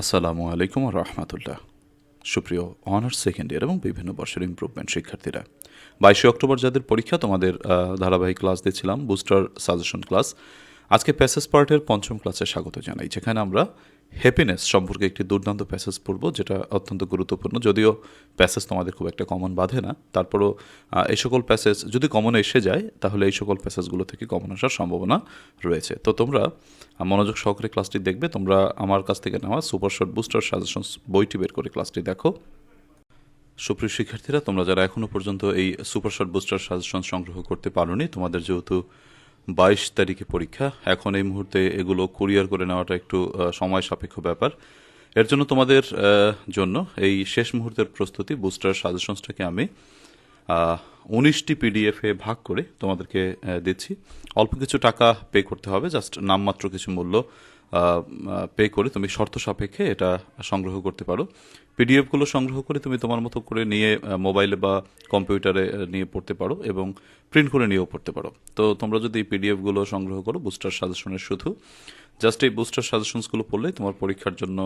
আসসালামু আলাইকুম রহমতুল্লাহ। সুপ্রিয় অনার্স সেকেন্ড ইয়ার এবং বিভিন্ন বর্ষের ইম্প্রুভমেন্ট শিক্ষার্থীরা, বাইশে অক্টোবর যাদের পরীক্ষা, তোমাদের ধারাবাহিক ক্লাস দিয়েছিলাম বুস্টার সাজেশন ক্লাস আজকে প্যাসেজ পার্টের পঞ্চম ক্লাসে স্বাগত জানাই, যেখানে আমরা হ্যাপিনেস সম্পর্কে একটি দুর্দান্ত প্যাসেজ পড়ব, যেটা অত্যন্ত গুরুত্বপূর্ণ। যদিও প্যাসেজ তোমাদের খুব একটা কমন বাঁধে না, তারপরও এই সকল প্যাসেজ যদি কমন এসে যায়, তাহলে এই সকল প্যাসেজগুলো থেকে কমন আসার সম্ভাবনা রয়েছে। তো তোমরা মনোযোগ সহকারে ক্লাসটি দেখবে, তোমরা আমার কাছ থেকে নেওয়া সুপার শর্ট বুস্টার সাজেশনস বইটি বের করে ক্লাসটি দেখো। সুপ্রিয় শিক্ষার্থীরা, তোমরা যারা এখনও পর্যন্ত এই সুপার শর্ট বুস্টার সাজেশন সংগ্রহ করতে পারোনি, তোমাদের যেহেতু বাইশ তারিখে পরীক্ষা। এখন এই মুহূর্তে এগুলো কুরিয়ার করে নেওয়াটা একটু সময় সাপেক্ষ ব্যাপার। এর জন্য তোমাদের জন্য এই শেষ মুহূর্তের প্রস্তুতি বুস্টার সাজেশনসটাকে আমি উনিশটি পিডিএফে ভাগ করে তোমাদেরকে দিচ্ছি। অল্প কিছু টাকা পে করতে হবে জাস্ট নামমাত্র কিছু মূল্য পে করে তুমি শর্ত সাপেক্ষে এটা সংগ্রহ করতে পারো। পিডিএফগুলো সংগ্রহ করে তুমি তোমার মতো করে নিয়ে মোবাইলে বা কম্পিউটারে নিয়ে পড়তে পারো এবং প্রিন্ট করে নিয়েও পড়তে পারো। তো তোমরা যদি পিডিএফগুলো সংগ্রহ করো বুস্টার সাজেশনের শুধু জাস্ট এই বুস্টার সাজেশনসগুলো পড়লেই তোমার পরীক্ষার জন্য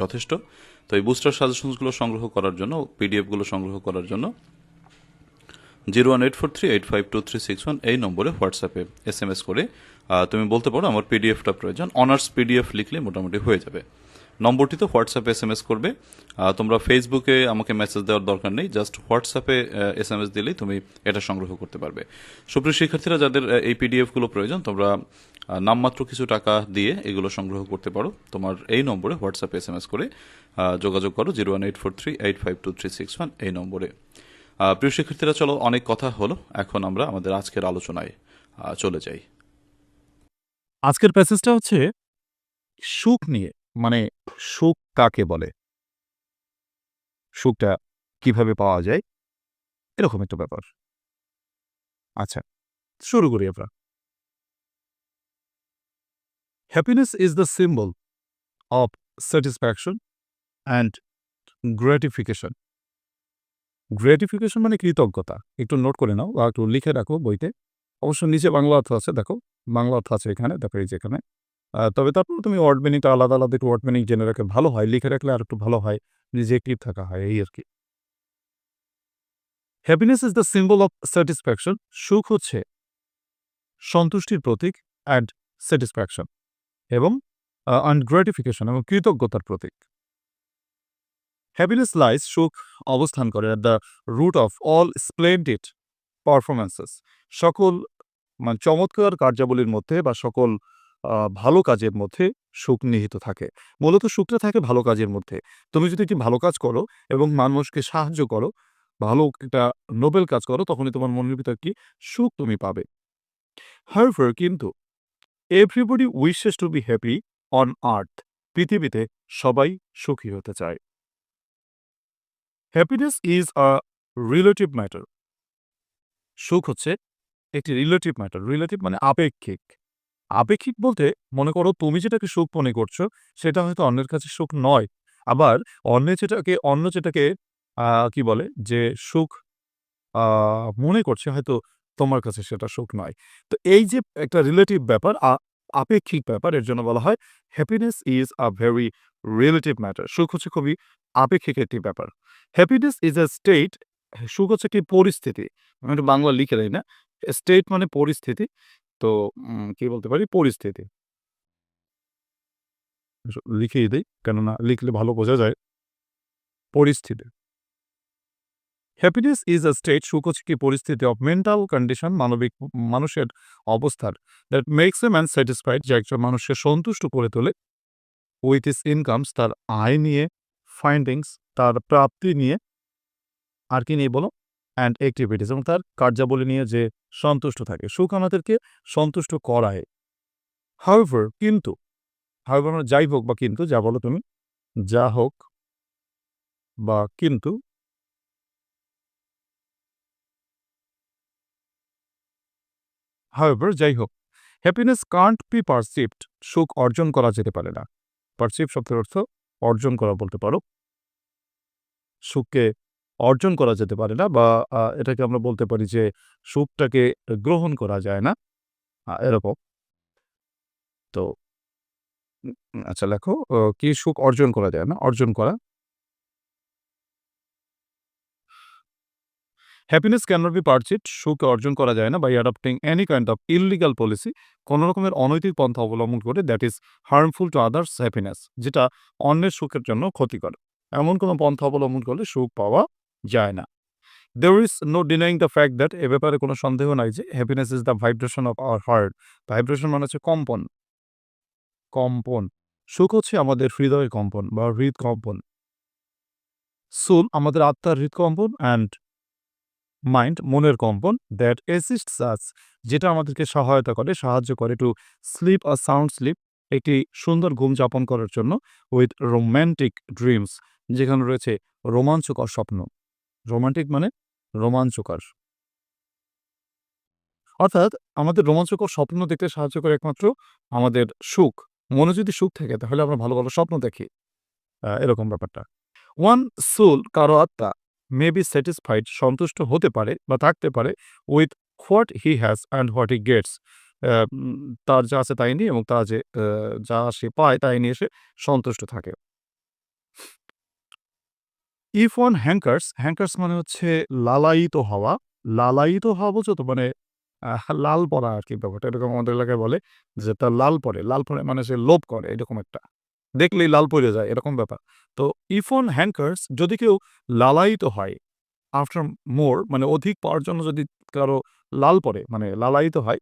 যথেষ্ট। তো এই বুস্টার সাজেশনসগুলো সংগ্রহ করার জন্য পিডিএফগুলো সংগ্রহ করার জন্য zero one eight four three eight five two three six one এই নম্বরে হোয়াটসঅ্যাপে এস এম এস করে তুমি বলতে পারো আমার পিডিএফটা প্রয়োজন। অনার্স পিডিএফ লিখলে মোটামুটি হয়ে যাবে। নম্বরটিতে হোয়াটসঅ্যাপে এস এম এস করবে তোমরা ফেসবুকে আমাকে মেসেজ দেওয়ার দরকার নেই। জাস্ট হোয়াটসঅ্যাপে এস এম এস দিলেই তুমি এটা সংগ্রহ করতে পারবে। সুপ্রিয় শিক্ষার্থীরা, যাদের এই পিডিএফগুলো প্রয়োজন, তোমরা নামমাত্র কিছু টাকা দিয়ে এগুলো সংগ্রহ করতে পারো। তোমার এই নম্বরে হোয়াটসঅ্যাপে এস এম এস করে যোগাযোগ করো zero one eight four three eight five two three six one এই নম্বরে। প্রিয় শিক্ষার্থীরা, চলো অনেক কথা হলো। এখন আমরা আমাদের আজকের আলোচনায় চলে যাই। আজকের প্যাসেজটা হচ্ছে সুখ নিয়ে মানে সুখ কাকে বলে? সুখটা কীভাবে পাওয়া যায়? এরকম একটা ব্যাপার। আচ্ছা শুরু করি আমরা। Happiness is the symbol of satisfaction and gratification gratification মানে কৃতজ্ঞতা। একটু নোট করে নাও বা একটু লিখে রাখো বইতে। অবশ্য নিচে বাংলা অর্থ আছে, দেখো। বাংলা অর্থ আছে এখানে, দেখো এই যে এখানে। তবে তারপর তুমি ওয়ার্ড মিনিংটা আলাদা আলাদা একটু ওয়ার্ড মিনিং জেনে রাখলে ভালো হয়, লিখে রাখলে আর একটু ভালো হয় নিজে ক্লিপ থাকা হয়, এই আর কি। Happiness is the symbol of satisfaction সুখ হচ্ছে সন্তুষ্টির প্রতীক অ্যান্ড স্যাটিসফ্যাকশন এবং অ্যান্ড গ্র্যাটিফিকেশন এবং কৃতজ্ঞতার প্রতীক। হ্যাপিনেস লাইস সুখ অবস্থান করে at the root of all splendid performances সকল মানে চমৎকার কার্যাবলীর মধ্যে বা সকল ভালো কাজের মধ্যে সুখ নিহিত থাকে। মূলত সুখটা থাকে ভালো কাজের মধ্যে। তুমি যদি একটি ভালো কাজ করো এবং মানুষকে সাহায্য করো, ভালো একটা নোবেল কাজ করো, তখনই তোমার মনের ভিতর কি সুখ তুমি পাবে। হারফার কিন্তু everybody wishes to be happy on earth পৃথিবীতে সবাই সুখী হতে চায়। Happiness is a relative matter সুখ হচ্ছে একটি রিলেটিভ ম্যাটার রিলেটিভ মানে আপেক্ষিক। আপেক্ষিক বলতে, মনে করো তুমি যেটাকে সুখ মনে করছ, সেটা হয়তো অন্যের কাছে সুখ নয়। আবার অন্য যেটাকে অন্য যেটাকে কি বলে? যে সুখ মনে করছে, হয়তো তোমার কাছে সেটা সুখ নয়। তো এই যে একটা রিলেটিভ ব্যাপার আপেক্ষিক ব্যাপার, এর জন্য বলা হয় happiness is a very relative matter সুখ হচ্ছে খুবই আপেক্ষিক একটি ব্যাপার। হ্যাপিনেস ইজ আ স্টেট সুখ হচ্ছে একটি পরিস্থিতি। আমি একটু বাংলা লিখে দেয় না। স্টেট মানে পরিস্থিতি। তো কি বলতে পারি? পরিস্থিতি। লিখেই দিই, কেননা লিখলে ভালো বোঝা যায়। পরিস্থিতি। হ্যাপিনেস ইজ আ স্টেট সুখ কি পরিস্থিতি? অফ মেন্টাল কন্ডিশন মানবিক, মানুষের অবস্থার। That makes a man satisfied যে একজন মানুষকে সন্তুষ্ট করে তোলে। উইথ ইস ইনকামস তার আয় নিয়ে ফাইন্ডিংস তার প্রাপ্তি নিয়ে। আর কি নিয়ে বলো? অ্যান্ড অ্যাক্টিভিটিস এবং তার কার্যাবলী নিয়ে যে সন্তুষ্ট থাকে। সুখ আমাদেরকে সন্তুষ্ট করায়। হাউভার কিন্তু হাউভার মানে যাই হোক বা কিন্তু, যা বলো তুমি, যা হোক বা কিন্তু হাউভার যাই হোক হ্যাপিনেস কান্ট বি পারসিভড সুখ অর্জন করা যেতে পারে না। পারসিভ শব্দের অর্থ অর্জন করা বলতে পারো। সুখকে অর্জন করা যেতে পারে না বা এটাকে আমরা বলতে পারি যে সুখটাকে গ্রহণ করা যায় না এরকম তো আচ্ছা লেখো কি সুখ অর্জন করা যায় না? অর্জন করা। হ্যাপিনেস ক্যানট বি পারচেজড সুখ অর্জন করা যায় না by adopting any kind of illegal policy কোন রকমের অনৈতিক পন্থা অবলম্বন করে that is harmful to others happiness যেটা অন্যের সুখের জন্য ক্ষতিকর। এমন কোনো পন্থা অবলম্বন করলে সুখ পাওয়া যায় না। There is no denying the fact that এ ব্যাপারে কোনো সন্দেহ নাই যে happiness is the vibration of our heart. Vibration মানে হচ্ছে কম্পন। কম্পন। সুখ হচ্ছে আমাদের হৃদয়ের কম্পন বা হৃদকম্পন। সোল আমাদের আত্মার হৃদকম্পন অ্যান্ড মাইন্ড মনের কম্পন দ্যাট অ্যাসিস্টস আস যেটা আমাদেরকে সহায়তা করে, সাহায্য করে to sleep a sound sleep একটি সুন্দর ঘুম যাপন করার জন্য উইথ রোমান্টিক ড্রিমস যেখানে রয়েছে রোমাঞ্চকর স্বপ্ন। রোমান্টিক মানে রোমাঞ্চকর। অর্থাৎ আমাদের রোমাঞ্চকর স্বপ্ন দেখতে সাহায্য করে একমাত্র আমাদের সুখ। মনে যদি সুখ থাকে তাহলে আমরা ভালো, ভালো স্বপ্ন দেখি। এরকম ব্যাপারটা। ওয়ান সোল কারও আত্মা মে বি স্যাটিসফাইড সন্তুষ্ট হতে পারে বা থাকতে পারে with what he has and what he gets তার যা আছে তাই নিয়ে এবং তার যে যা সে পায় তাই নিয়ে সে সন্তুষ্ট থাকে। ইফ ওয়ান হ্যাঙ্কার্স, হ্যাঙ্কার্স মানে হচ্ছে লালায়িত হওয়া। লালায়িত হওয়া বোঝো তো? মানে লাল পড়া আরকি ব্যাপারটা। এরকম আমাদের এলাকায় বলে যে তার লাল পড়ে। লাল পড়ে মানে সে লোভ করে এরকম একটা। দেখলেই লাল পইড়ে যায় এরকম ব্যাপার। তো ইফ ওয়ান হ্যাঙ্কার্স যদি কেউ লালায়িত হয় আফটার মোর মানে অধিক পাওয়ার জন্য যদি কারও লাল পড়ে মানে লালায়িত হয়,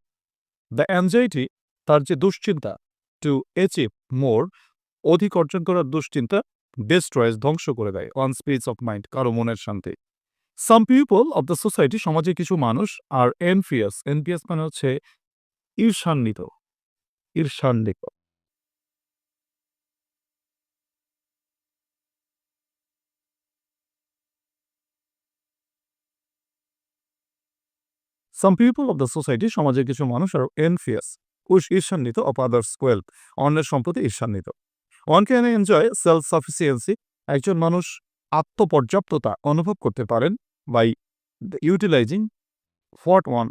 দ্য অ্যাংজাইটি তার যে দুশ্চিন্তা টু অ্যাচিভ মোর অধিক অর্জন করার দুশ্চিন্তা ডেস্ট্রয়েস ধ্বংস করে দেয় ওয়ানস পিস অফ মাইন্ড কারও মনের শান্তি। Some people of the society সমাজে কিছু মানুষ আর এনভিয়াস, এনভিয়াস মানে হচ্ছে ঈর্ষান্বিত, ঈর্ষান্বিত। Some people of the society সমাজের কিছু মানুষ আর এনভিয়াস উইশ ঈর্ষান্বিত অফ আদার্স ওয়েলথ অন্যের সম্পত্তি ঈর্ষান্বিত। One can enjoy self sufficiency একজন মানুষ আত্মপর্যাপ্ততা অনুভব করতে পারেন by utilising what one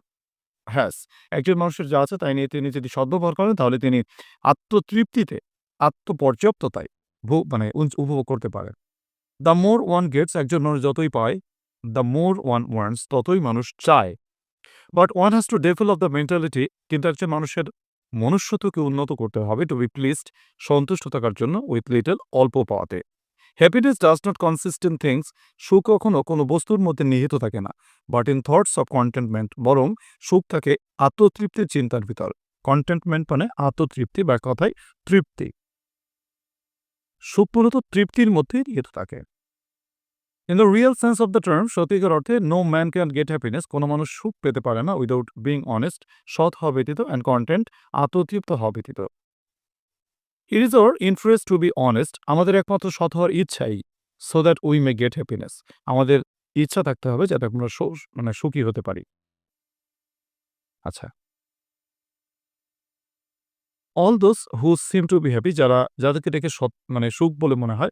has একজন মানুষের যা আছে তাই নিয়ে তিনি যদি সদ্ব্যবহার করেন তাহলে তিনি আত্মতৃপ্তিতে, আত্মপর্যাপ্ততায় ভু মানে উপভোগ করতে পারেন। দ্য মোর ওয়ান গেটস একজন মানুষ যতই পায়, দ্য মোর ওয়ান ওয়ান্টস ততই মানুষ চায়। But one has to develop the mentality কিন্তু একজন মানুষের মনুষ্যত্বকে উন্নত করতে হবে টু বি প্লিজড সন্তুষ্ট থাকার জন্য উইথ লিটল অল্প পাওয়াতে। Happiness does not consist in things সুখ কখনও কোনো বস্তুর মধ্যে নিহিত থাকে না। But in thoughts of contentment বরং সুখ থাকে আত্মতৃপ্তির চিন্তার ভিতর। কন্টেন্টমেন্ট মানে আত্মতৃপ্তি বা কথায় তৃপ্তি। সুখ মূলত তৃপ্তির মধ্যেই নিহিত থাকে। In the real sense of the term সত্যিকার অর্থে no man can get happiness কোনো মানুষ সুখ পেতে পারে না উইদাউট বিং অনেস্ট সৎ হওয়া ব্যতীত অ্যান্ড কনটেন্ট আত্মতৃপ্ত হওয়া ব্যতীত। It is our interest to be honest আমাদের একমাত্র সৎ হওয়ার ইচ্ছাই so that we may get happiness আমাদের ইচ্ছা থাকতে হবে যাতে আমরা মানে সুখী হতে পারি। আচ্ছা। All those who seem to be happy যারা, যাদেরকে দেখে সৎ মানে সুখ বলে মনে হয়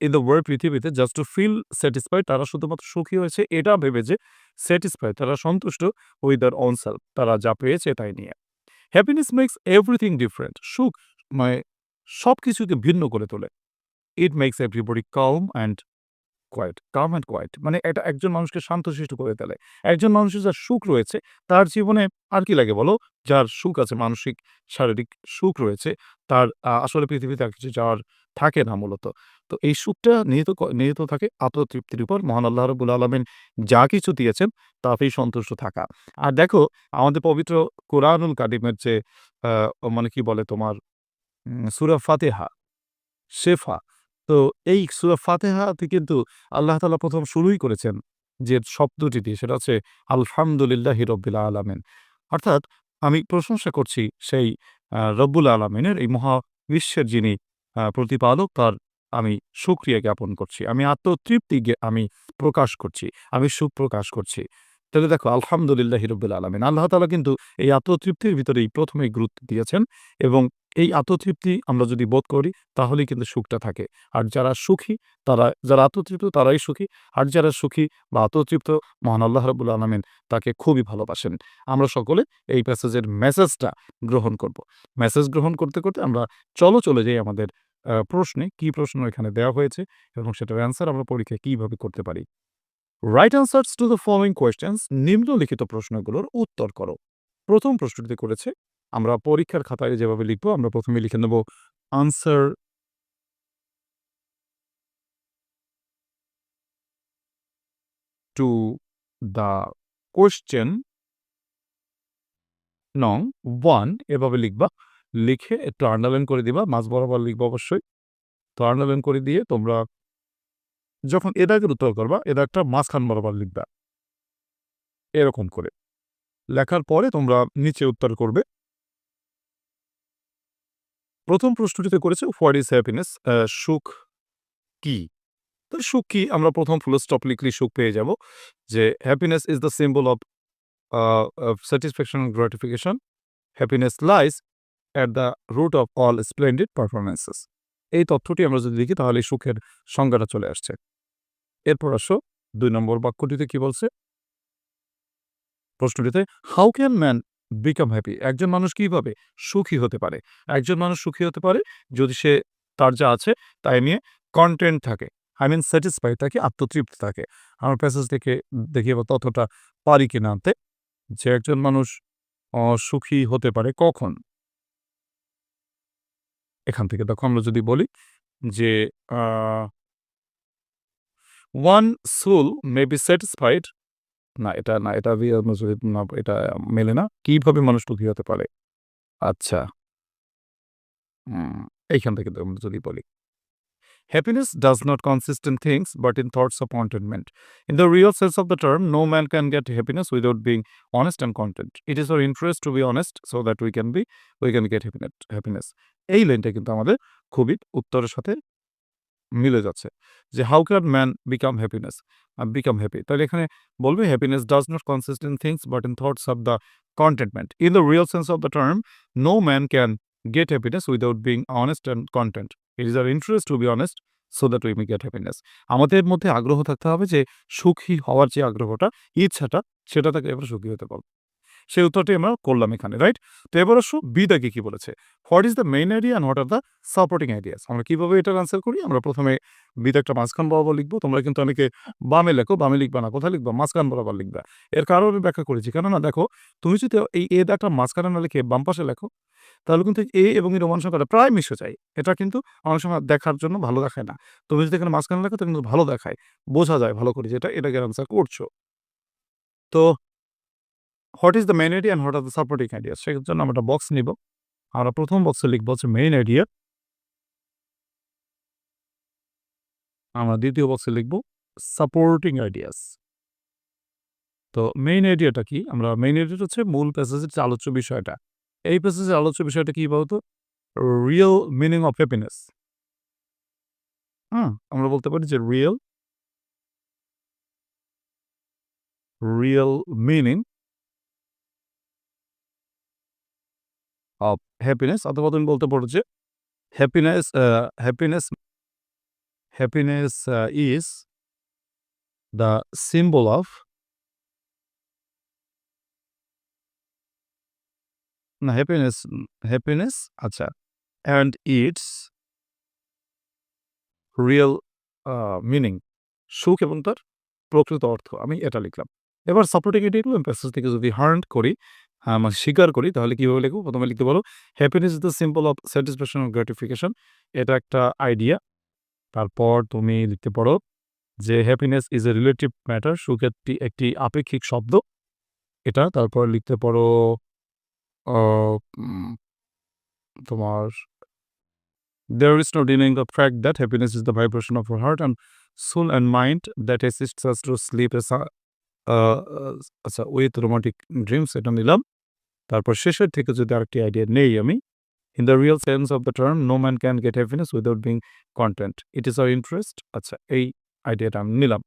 ইন দ্য ওয়ার্ল্ড পৃথিবীতে জাস্ট টু ফিল স্যাটিসফাইড তারা শুধুমাত্র সুখী হয়েছে, এটা ভেবে যে স্যাটিসফাইড তারা সন্তুষ্ট উইথ দেয়ার অন সেলফ তারা যা পেয়েছে তাই নিয়ে। হ্যাপিনেস মেক্স এভরিথিং ডিফারেন্ট সুখ মানে সব কিছুকে ভিন্ন করে তোলে। It makes everybody calm and calm and quiet মানে এটা একজন মানুষকে শান্তশিষ্ট করে তোলে। একজন মানুষের যার সুখ রয়েছে তার জীবনে আর কি লাগে বলো? যার সুখ আছে মানসিক, শারীরিক সুখ রয়েছে তার আসলে পৃথিবীতে আর কিছু যাওয়ার থাকে না মূলত। তো এই সুখটা নিহিত নিহিত থাকে আত্মতৃপ্তির উপর। মহান আল্লাহ রাব্বুল আলামিন যা কিছু দিয়েছেন তাতেই সন্তুষ্ট থাকা। আর দেখো আমাদের পবিত্র কোরআনুল কাদিমের যে মানে কি বলে তোমার সুরা ফাতেহা শেফা তো এই সূরা ফাতেহাতে কিন্তু আল্লাহ তাআলা ১ম শুরুই করেছেন যে শব্দটি দিয়ে, সেটা হচ্ছে আলহামদুলিল্লাহ রব্বিল আলামিন। অর্থাৎ আমি প্রশংসা করছি সেই রব্বুল আলামিনের, এই মহাবিশ্বের যিনি, আ, প্রতিপালক, তার আমি শুকরিয়া জ্ঞাপন করছি। আমি আত্মতৃপ্তি আমি প্রকাশ করছি। আমি সুখ প্রকাশ করছি। তাহলে দেখো, আলহামদুলিল্লাহ হিরব্বুল আলমিন। আল্লাহ তালা কিন্তু এই আত্মতৃপ্তির ভিতরেই প্রথমেই গুরুত্ব দিয়েছেন এবং এই আত্মতৃপ্তি আমরা যদি বোধ করি, তাহলেই কিন্তু সুখটা থাকে। আর যারা সুখী, তারা, যারা আত্মতৃপ্ত, তারাই সুখী। আর যারা সুখী বা আত্মতৃপ্ত, মহান আল্লাহ রবুল আলমিন তাকে খুবই ভালোবাসেন। আমরা সকলে এই প্যাসেজের মেসেজটা গ্রহণ করব। মেসেজ গ্রহণ করতে করতে আমরা চলো চলে যাই আমাদের প্রশ্নে। কি প্রশ্ন এখানে দেওয়া হয়েছে এবং সেটার অ্যান্সার আমরা পরীক্ষায় কীভাবে করতে পারি? Write answers to the following questions নিম্নলিখিত প্রশ্নগুলোর উত্তর করো। প্রথম প্রশ্নটি করেছে, আমরা পরীক্ষার খাতায় যেভাবে লিখব, আমরা প্রথমে লিখে নেব আনসার টু দ্য কোয়েশ্চেন নং ওয়ান এভাবে লিখবা। লিখে আন্ডারলাইন করে দিবা, মাঝ বরাবর লিখবা অবশ্যই। আন্ডারলাইন করে দিয়ে তোমরা যখন এ দাগের উত্তর করবা এ দাগটা মাঝখান বরাবর লিখবা। এরকম করে। লেখার পরে তোমরা নিচে উত্তর করবে। প্রথম প্রশ্নটিতে করেছে হোয়াট ইজ হ্যাপিনেস সুখ কি? তো সুখ কি? আমরা প্রথম ফুল স্টপ লিখলে সুখ পেয়ে যাব যে happiness is the symbol of satisfaction gratification happiness lies at the root of all splendid performances এই তথ্যটি আমরা যদি দেখি, তাহলে সুখের সংজ্ঞাটা চলে আসছে। এরপর আসো, দুই নম্বর বাক্যটিতে কি বলছে? প্রশ্নটিতে how can man become happy একজন মানুষ কীভাবে সুখী হতে পারে? একজন মানুষ সুখী হতে পারে যদি সে তার যা আছে তাই নিয়ে কন্টেন্ট থাকে। আই মিন স্যাটিসফাই থাকে, আত্মতৃপ্তি থাকে। আমার প্যাসেজ থেকে দেখি এবার তথ্যটা পারি কিনা আনতে। যে একজন মানুষ সুখী হতে পারে কখন? এখান থেকে দেখো, আমরা যদি বলি যে ওয়ান সুল মে বি স্যাটিসফাইড না, এটা না, এটা এটা মেলে না। কীভাবে মানুষ দুঃখী হতে পারে? আচ্ছা। এইখান থেকে যদি বলি। Happiness does not consist in things but in thoughts of contentment in the real sense of the term no man can get happiness without being honest and content it is our interest to be honest so that we can be we can get happiness happiness এই লাইনটা কিন্তু আমাদের খুবই উত্তরের সাথে মিলে যাচ্ছে। যে how can man become happiness become happy তাহলে এখানে বলবে happiness does not consist in things but in thoughts of the contentment in the real sense of the term no man can get happiness without being honest and content it is our interest to be honest so that we may get happiness আমাদের মধ্যে আগ্রহ থাকতে হবে যে সুখী হওয়ার যে আগ্রহটা, ইচ্ছাটা, সেটা থেকে এবার সুখী হতে পারব সেই উত্তরটি আমরা করলাম এখানে রাইট তো এবার আসো বিদাকে কি বলেছে? What is the main idea and what are the supporting ideas আমরা কীভাবে এটার আনসার করি? আমরা প্রথমে বিদাকটা মাঝখান বরাবর লিখব। তোমরা কিন্তু অনেকে বামে লেখো, বামে লিখবা না, কোথায় লিখবা? মাঝখান বরাবর লিখবা। এর কারণ আমি ব্যাখ্যা করেছি। কেননা দেখো, তুমি যদি এই এ দাগটা মাঝখানে না লিখে বাম পাশে লেখো, তাহলে কিন্তু এ এবং এর রোমান সংখ্যাটা প্রায় মিশে যায়। এটা কিন্তু অনেক সময় দেখার জন্য ভালো দেখায় না। তুমি যদি এখানে মাঝখানে লেখো, তাহলে কিন্তু ভালো দেখায়। বোঝা যায় ভালো করে যেটা এটাকে আনসার করছ। তো what is the main idea and what are the supporting idea সেই জন্য আমরা একটা বক্স নিব। আমরা প্রথম বক্সে লিখব হচ্ছে মেইন আইডিয়া আমরা দ্বিতীয় বক্সে লিখব সাপোর্টিং আইডিয়াস তো মেইন আইডিয়াটা কি? আমরা মেইন আইডিয়াটা হচ্ছে মূল প্যাসেজের যে আলোচ্য বিষয়টা। এই প্যাসেজের আলোচ্য বিষয়টা কি বলতো? রিয়েল মিনিং অফ হ্যাপিনেস হ্যাঁ আমরা বলতে পারি যে real real meaning of happiness, অথবা তুমি বলতে পারো যে happiness happiness happiness is the symbol of না, হ্যাপিনেস হ্যাপিনেস আচ্ছা অ্যান্ড ইটস রিয়েল মিনিং, সুখ এবং তার প্রকৃত অর্থ। আমি এটা লিখলাম। এবার সাপোর্টিং এটিগুলো প্যাসেজ থেকে যদি হার্ন করি আহ, মানে স্বীকার করি তাহলে কীভাবে লিখব? প্রথমে লিখতে পারো happiness is the simple of satisfaction of gratification এটা একটা আইডিয়া তারপর তুমি লিখতে পারো যে happiness is a relative matter সুখ একটি একটি আপেক্ষিক শব্দ। এটা তারপর লিখতে পারো তোমার there is no denying the fact that happiness is the vibration of our heart and soul and mind that assists us আচ্ছা উইথ রোমান্টিক ড্রিমস এটা নিলাম। তারপর শেষের থেকে যদি আরেকটি আইডিয়া নেই আমি in the real sense of the term no man can get happiness without being content it is our interest আচ্ছা এই আইডিয়াটা আমি নিলাম।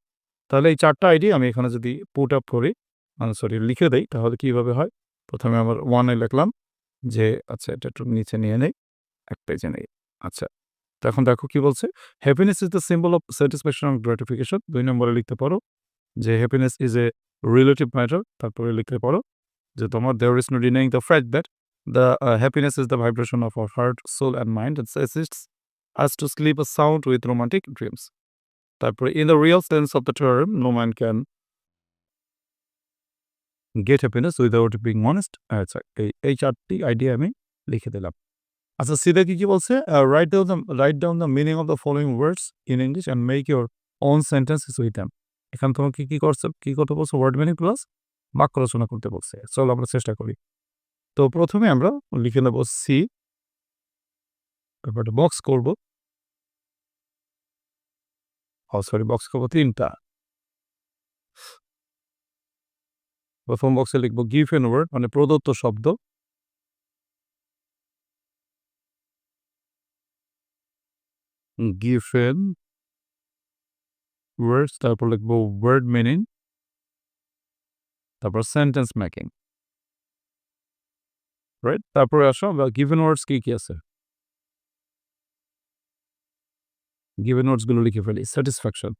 তাহলে এই চারটা আইডিয়া আমি এখানে যদি পুট আপ করি মানে সরি লিখে দেই, তাহলে কীভাবে হয়? প্রথমে আমার ওয়ানে লিখলাম যে আচ্ছা এটা একটু নিচে নিয়ে নেই এক পেজে নেই। আচ্ছা তো এখন দেখো কি বলছে? Happiness is the symbol of satisfaction and gratification দুই নম্বরে লিখতে পারো যে happiness is a relative matter তারপরে লিখতে পারো যে তোমার there is no denying the fact that the happiness is the vibration of our heart soul and mind and assists us to sleep a sound with romantic dreams তারপরে in the real sense of the term no man can get happiness without being honest আচ্ছা এই এই চারটি idea আমি লিখে দিলাম। আচ্ছা সিদা কি কি বলছে write down the write down the meaning of the following words in English and make your own sentences with them এখানে তোমাকে কি করছে? কি করতে বলছে? ওয়ার্ড মিনিং প্লাস বাক্য রচনা করতে বলছে। চলো আমরা চেষ্টা করি। তো প্রথমে আমরা লিখে নেব সি তারপর বক্স করব। সরি বক্স করব তিনটা। প্রথম বক্সে লিখব গিভ এন ওয়ার্ড মানে প্রদত্ত শব্দ। গিভেন ওয়ার্ডস তারপর লিখব ওয়ার্ড মিনিং তারপর সেন্টেন্স মেকিং রাইট তারপরে আসো আমরা গিভেন ওয়ার্ডস কি কি আছে? গিভেন ওয়ার্ডসগুলো লিখে ফেলি স্যাটিসফ্যাকশন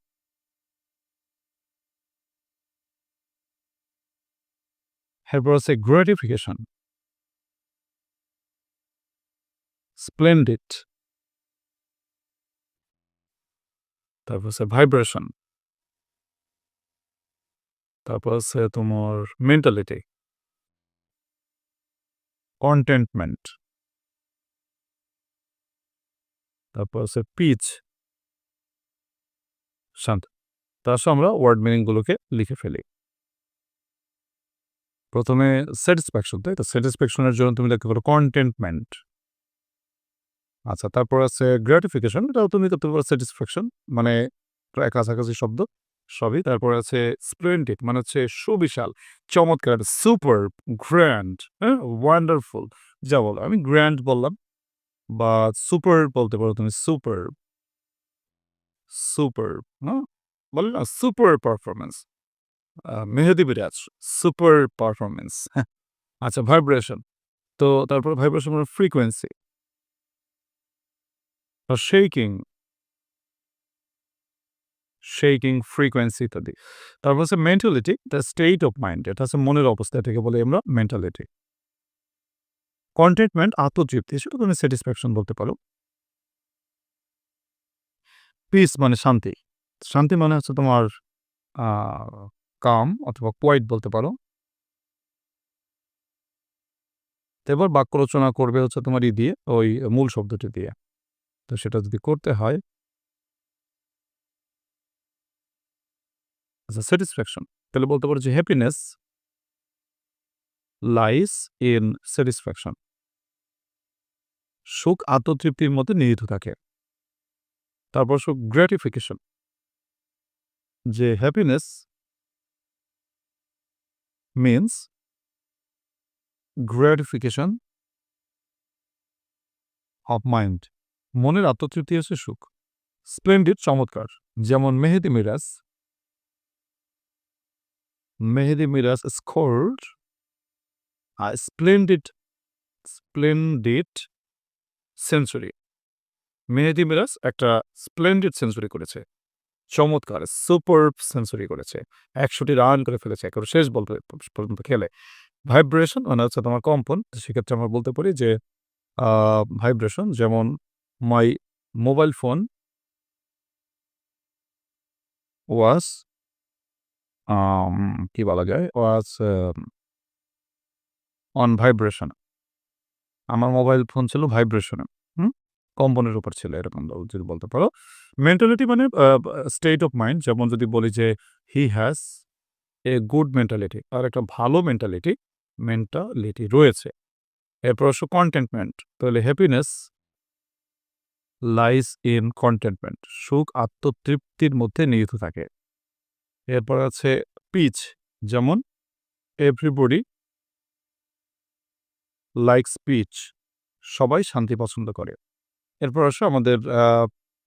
এরপর আছে গ্র্যাটিফিকেশন স্প্লেন্ডিড তারপর আছে ভাইব্রেশন তারপর আছে তোমার মেন্টালিটি কন্টেন্টমেন্ট তারপর আছে পিচ শান্ত। তার সাথে আমরা ওয়ার্ড মিনিংগুলোকে লিখে ফেলি। প্রথমে স্যাটিসফ্যাকশন তাই তো? স্যাটিসফ্যাকশনের জন্য তুমি লিখতে পারো কন্টেন্টমেন্ট আচ্ছা তারপর আছে গ্র্যাটিফিকেশন এটাও তুমি করতে পারো স্যাটিসফ্যাকশন মানে প্রায় কাছাকাছি শব্দ। সবই। তারপর আছে স্প্লেন্ডিড মানে হচ্ছে সুবিশাল, চমৎকার সুপার গ্র্যান্ড হ্যাঁ? ওয়ান্ডারফুল যা বলো। আমি গ্র্যান্ড বললাম, বা সুপার বলতে পারো তুমি সুপার সুপার হ্যাঁ? বলে না সুপার পারফরমেন্স মেহেদি বিরাজ সুপার পারফরমেন্স আচ্ছা ভাইব্রেশন তো তারপর vibration frequency shaking shaking frequency ইত্যাদি তারপর হচ্ছে mentality the state of mind এটা হচ্ছে মনের অবস্থা এটাকে বলে আমরা মেন্টালিটি কন্টেন্টমেন্ট আত্মতৃপ্তি সেটা তুমি স্যাটিসফ্যাকশন বলতে পারো। পিস মানে শান্তি। শান্তি মানে হচ্ছে তোমার কাম অথবা কোয়াইট বলতে পারো। এবার বাক্য রচনা করবে হচ্ছে তোমার ই দিয়ে, ওই মূল শব্দটি দিয়ে। তো সেটা যদি করতে হয় স্যাটিসফ্যাকশন তাহলে বলতে পারো যে হ্যাপিনেস লাইস ইন স্যাটিসফ্যাকশন সুখ আত্মতৃপ্তির মধ্যে নিহিত থাকে। তারপর সুখ গ্র্যাটিফিকেশন যে happiness means gratification of mind মনের আত্মতৃপ্তি হচ্ছে সুখ। স্প্লেন্ডিড চমৎকার। যেমন Mehidy Miraz Mehidy Miraz scored a splendid splendid century. Mehidy Miraz একটা স্প্লেন্ডিড সেঞ্চুরি করেছে, চমৎকার সুপার সেঞ্চুরি করেছে, একশোটি রান করে ফেলেছে, একেবারে শেষ বল পর্যন্ত খেলে। ভাইব্রেশন মানে হচ্ছে তোমার কম্পন, সেক্ষেত্রে আমরা বলতে পারি যে ভাইব্রেশন যেমন মাই মোবাইল ফোন ওয়াজ কি বলা যায়? ওয়াজ অন ভাইব্রেশন আমার মোবাইল ফোন ছিল ভাইব্রেশনে হুম? কম্পনের উপর ছিল, এরকম যদি বলতে পারো। মেন্টালিটি মানে স্টেট অফ মাইন্ড যেমন যদি বলি যে he has a good mentality আর একটা ভালো মেন্টালিটি মেন্টালিটি রয়েছে। এরপর অবশ্য কন্টেন্টমেন্ট তাহলে হ্যাপিনেস লাইস ইন কন্টেন্টমেন্ট সুখ, আত্মতৃপ্তির মধ্যে নিহিত থাকে। এরপর আছে পিচ, যেমন এভরিবডি লাইক স্পিচ সবাই শান্তি পছন্দ করে। এরপর আসো আমাদের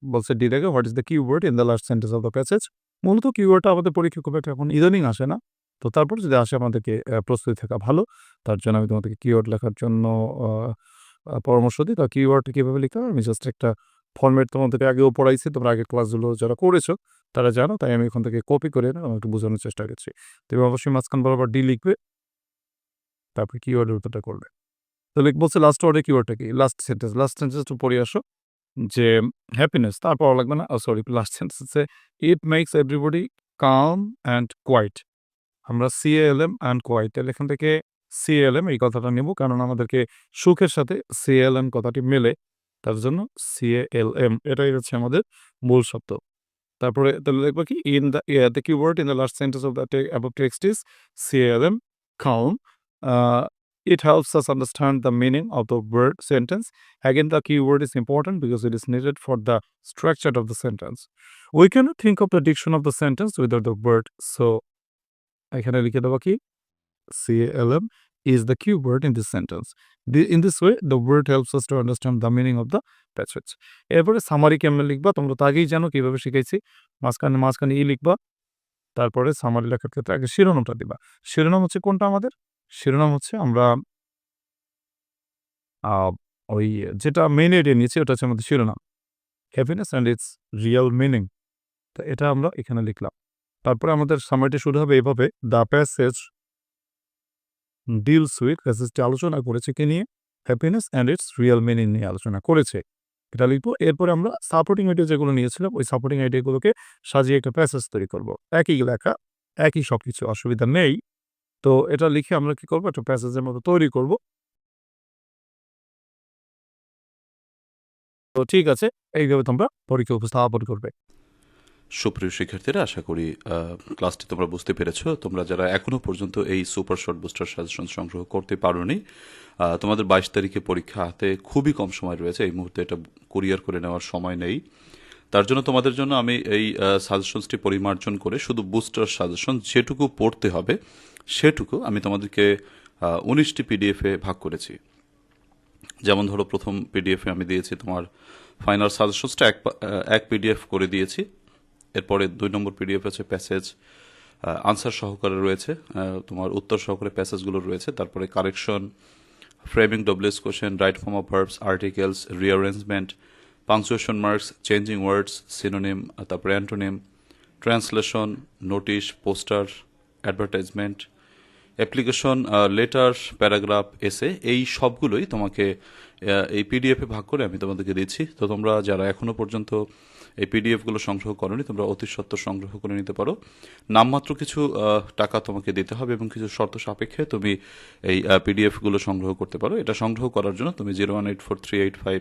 বলছে ডি থেকে what is the keyword in the last sentence of the passage মূলত কিওয়ার্ডটা আমাদের পরীক্ষা খুব একটা এখন ইদানিং আসে না। তো তারপর যদি আসে আমাদেরকে প্রস্তুতি থাকা ভালো, তার জন্য আমি তোমাদেরকে কিওয়ার্ড লেখার জন্য পরামর্শ দিই। তো কিওয়ার্ড কীভাবে লিখতে হবে? আমি জাস্ট একটা ফর্মেট তোমাদেরকে আগেও পড়াইছি, তোমরা আগে ক্লাসগুলো যারা করেছ তারা জানো, তাই আমি এখান থেকে কপি করে একটু বোঝানোর চেষ্টা করছি। তুমি অবশ্যই মাঝখান বরাবর ডি লিখবে। তারপরে কিওয়ার্ডের উত্তরটা করবে। তো লিখ বলছে লাস্ট ওয়ার্ডে কিওয়ার্ডটা কি? লাস্ট সেন্টেন্স লাস্ট সেন্টেন্স একটু পড়ে আসো। যে হ্যাপিনেস তারপর লাগবে না? সরি লাস্ট সেন্টেন্সে it makes everybody calm and quiet আমরা সিএলএম অ্যান্ড কোয়াইট তাহলে এখান থেকে সিএলএম এই কথাটা নেব, কারণ আমাদেরকে সুখের সাথে সিএলএম কথাটি মেলে। তার জন্য সিএলএম এটাই হচ্ছে আমাদের মূল শব্দ। তারপরে তাহলে দেখবো কি in the the keyword in the last sentence of the above text is CLM কাউম it helps us understand the meaning of the word sentence. Again, the keyword is important because it is needed for the structure of the sentence. We cannot think of the diction of the sentence without the word. So, এখানে লিখে দেবো কি CLM Is the keyword in this sentence. The, in this way, the word helps us to understand the meaning of the passage. এরপরে summary কেমনে লিখবা? তোমরা তো আগেই জানো কীভাবে শিখাইছি। মাঝখানে মাঝখানে ই লিখবা। তারপরে সামারি লেখার ক্ষেত্রে আগে শিরোনামটা দিবা। শিরোনাম হচ্ছে কোনটা আমাদের? শিরোনাম হচ্ছে আমরা ওই যেটা মেন এরিয়া নিয়েছি ওটা হচ্ছে আমাদের শিরোনাম। Happiness and its real meaning তো এটা আমরা এখানে লিখলাম। তারপরে আমাদের সামারিটি শুরু হবে এভাবে দ্য প্যাসেজ ডিল সুইট প্যাসেজটি আলোচনা করেছে কে নিয়ে? Happiness and its real meaning নিয়ে আলোচনা করেছে। এটা লিখব, এরপরে আমরা সাপোর্টিং আইডিয়া যেগুলো নিয়েছিলাম, ওই সাপোর্টিং আইডিয়াগুলোকে সাজিয়ে একটা প্যাসেজ তৈরি করব। একই লেখা, একই সব কিছু অসুবিধা নেই। তো এটা লিখে আমরা কি করব? একটা প্যাসেজের মতো তৈরি করব। তো ঠিক আছে, এইভাবে তোমরা পরীক্ষা উপস্থাপন করবে। সুপ্রিয় শিক্ষার্থীরা, আশা করি ক্লাসটি তোমরা বুঝতে পেরেছ। তোমরা যারা এখনও পর্যন্ত এই সুপার শর্ট বুস্টার সাজেশন সংগ্রহ করতে পারোনি তোমাদের বাইশ তারিখে পরীক্ষা হাতে খুবই কম সময় রয়েছে। এই মুহূর্তে এটা কুরিয়ার করে নেওয়ার সময় নেই। তার জন্য তোমাদের জন্য আমি এই সাজেশনসটি পরিমার্জন করে শুধু বুস্টার সাজেশন যেটুকু পড়তে হবে, সেটুকু আমি তোমাদেরকে উনিশটি পিডিএফে ভাগ করেছি। যেমন ধরো, প্রথম পিডিএফে আমি দিয়েছি তোমার ফাইনাল সাজেশনসটা এক এক পিডিএফ করে দিয়েছি। এরপরে দুই নম্বর পিডিএফ আছে প্যাসেজ আনসার সহকারে রয়েছে তোমার উত্তর সহকারে প্যাসেজগুলো রয়েছে, তারপরে correction, framing WH question, right form of verbs, articles rearrangement punctuation marks changing words synonym তারপরে antonym, translation, notice, poster, advertisement application letter paragraph essay এই সবগুলোই তোমাকে এই পিডিএফে ভাগ করে আমি তোমাদেরকে দিচ্ছি। তো তোমরা যারা এখনও পর্যন্ত এই পিডিএফগুলো সংগ্রহ করনি, তোমরা অতি সত্ত্বর সংগ্রহ করে নিতে পারো। নামমাত্র কিছু টাকা তোমাকে দিতে হবে এবং কিছু শর্ত সাপেক্ষে তুমি এই পিডিএফগুলো সংগ্রহ করতে পারো। এটা সংগ্রহ করার জন্য তুমি zero one eight four three eight five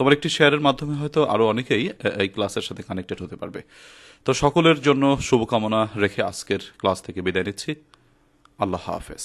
তোমার একটি শেয়ারের মাধ্যমে হয়তো আরও অনেকেই এই ক্লাসের সাথে কানেক্টেড হতে পারবে। তো সকলের জন্য শুভকামনা রেখে আজকের ক্লাস থেকে বিদায় নিচ্ছি। আল্লাহ হাফেজ।